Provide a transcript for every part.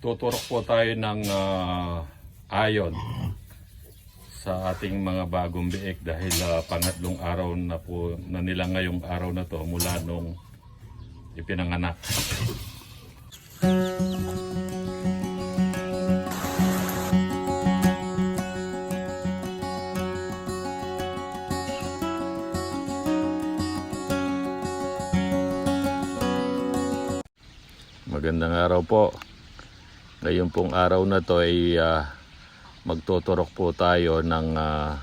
Magtuturok po tayo ng ah, ayon sa ating mga bagong biik dahil ah, pangatlong araw na po na nila ngayong araw na to mula nung ipinanganak. Magandang araw po. Ngayon pong araw na to ay ah, magtuturok po tayo ng ah,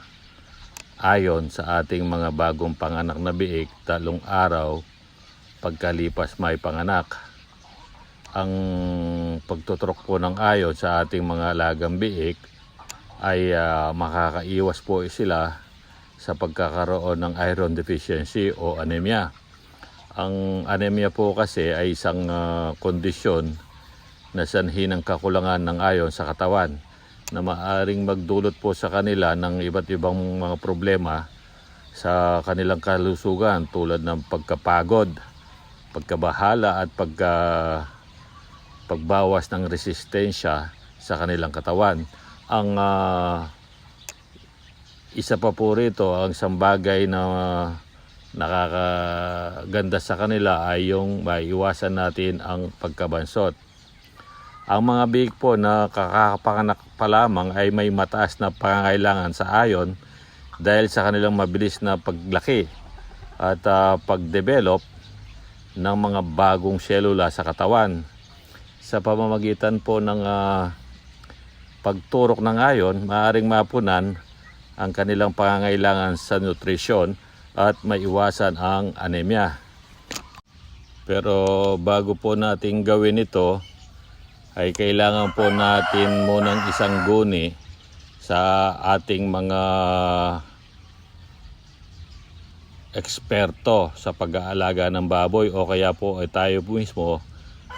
ayon sa ating mga bagong panganak na biik talong araw pagkalipas may panganak. Ang pagtuturok po ng ayon sa ating mga alagang biik ay ah, makakaiwas po sila sa pagkakaroon ng iron deficiency o anemia. Ang anemia po kasi ay isang ah, kondisyon na sanhi ng kakulangan ng ayon sa katawan na maaring magdulot po sa kanila ng iba't ibang mga problema sa kanilang kalusugan tulad ng pagkapagod, pagkabahala at pagka, pagbawas ng resistensya sa kanilang katawan. Ang ah, isa pa po rito, ang isang bagay na nakakaganda sa kanila ay yung maiwasan natin ang pagkabansot. Ang mga biik po na kakapanganak pa lamang ay may mataas na pangangailangan sa ayon dahil sa kanilang mabilis na paglaki at ah, pagdevelop ng mga bagong selula sa katawan. Sa pamamagitan po ng ah, pagturok ng ayon, maaaring mapunan ang kanilang pangangailangan sa nutrisyon at maiwasan ang anemia. Pero bago po natin gawin ito, ay kailangan po natin munang isang guni sa ating mga eksperto sa pag-aalaga ng baboy o kaya po ay tayo po mismo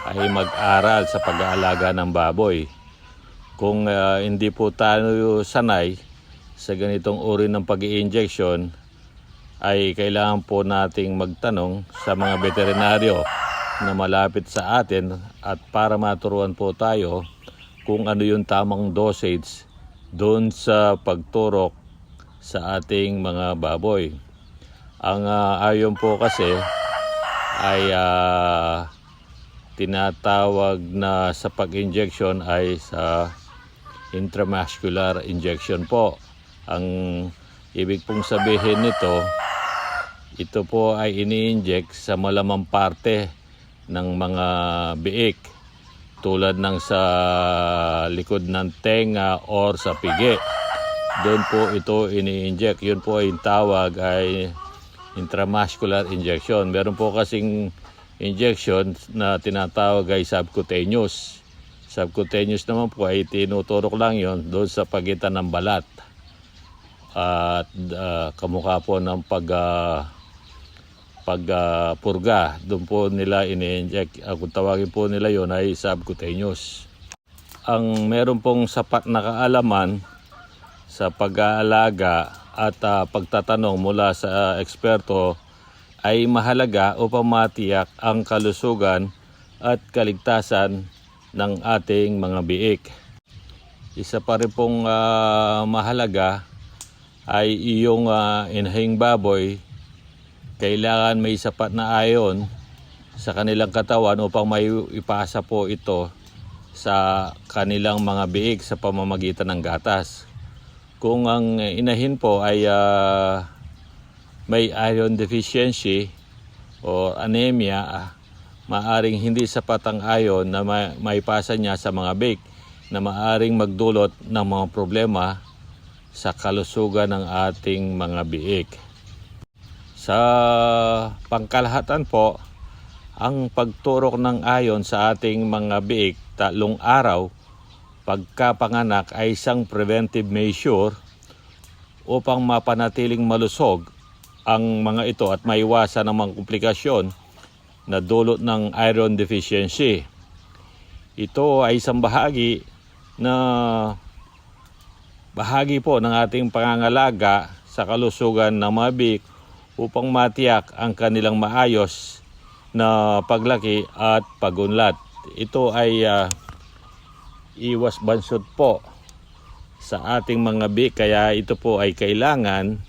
ay mag-aral sa pag-aalaga ng baboy. Kung ah, hindi po tayo sanay sa ganitong uri ng pag injection ay kailangan po nating magtanong sa mga veterinaryo na malapit sa atin at para maturuan po tayo kung ano yung tamang dosage doon sa pagturok sa ating mga baboy. Ang ah, ayon po kasi ay ah, tinatawag na sa pag-injection ay sa intramuscular injection po. Ang ibig pong sabihin nito, ito po ay ini-inject sa malamang parte ng mga biik tulad ng sa likod ng tenga or sa pigi. Doon po ito ini-inject. Yun po ay tawag ay intramuscular injection. Meron po kasing injection na tinatawag ay subcutaneous. Subcutaneous naman po ay tinuturok lang yon doon sa pagitan ng balat at ah, kamukha po ng pag ah, pag ah, purga doon po nila ini-inject. Ah, kung tawagin po nila yon ay subcutaneous. Ang meron pong sapat na kaalaman sa pag-aalaga at ah, pagtatanong mula sa eksperto ay mahalaga upang matiyak ang kalusugan at kaligtasan ng ating mga biik. Isa pa rin pong ah, mahalaga ay iyong uh, inahing baboy kailangan may sapat na ayon sa kanilang katawan upang may ipasa po ito sa kanilang mga biik sa pamamagitan ng gatas. Kung ang inahin po ay ah, may iron deficiency o anemia, maaring hindi sapat ang iron na ma- maipasa niya sa mga biik na maaring magdulot ng mga problema sa kalusugan ng ating mga biik. Sa pangkalahatan po, ang pagturok ng ayon sa ating mga biik tatlong araw pagkapanganak ay isang preventive measure upang mapanatiling malusog ang mga ito at maiwasan ang mga komplikasyon na dulot ng iron deficiency. Ito ay isang bahagi na bahagi po ng ating pangangalaga sa kalusugan ng mga biik upang matiyak ang kanilang maayos na paglaki at pagunlad. Ito ay ah, iwas bansot po sa ating mga biik kaya ito po ay kailangan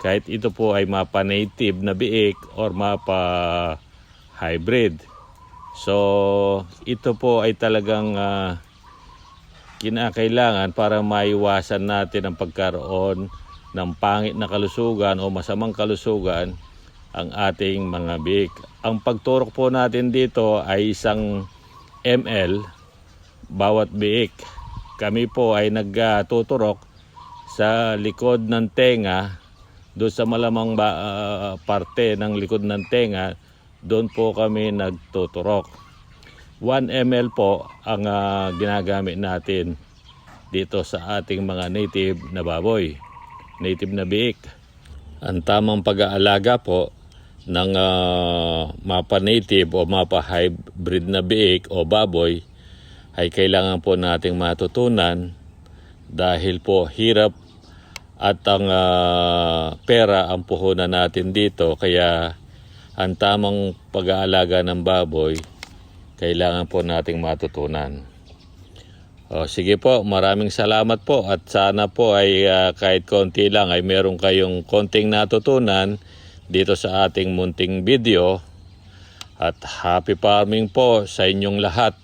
kahit ito po ay mapa native na biik or mapa hybrid. So ito po ay talagang ah, kinakailangan para maiwasan natin ang pagkaroon ng pangit na kalusugan o masamang kalusugan ang ating mga biik. Ang pagturok po natin dito ay isang ml bawat biik. Kami po ay nagtuturok sa likod ng tenga, doon sa malamang ba, ah, parte ng likod ng tenga, doon po kami nagtuturok. 1 ml po ang ah, ginagamit natin dito sa ating mga native na baboy, native na biik. Ang tamang pag-aalaga po ng ah, mapa native o mapa hybrid na biik o baboy ay kailangan po nating matutunan dahil po hirap at ang ah, pera ang puhunan natin dito kaya ang tamang pag-aalaga ng baboy kailangan po nating matutunan. O, sige po, maraming salamat po at sana po ay ah, kahit konti lang ay meron kayong konting natutunan dito sa ating munting video at happy farming po sa inyong lahat.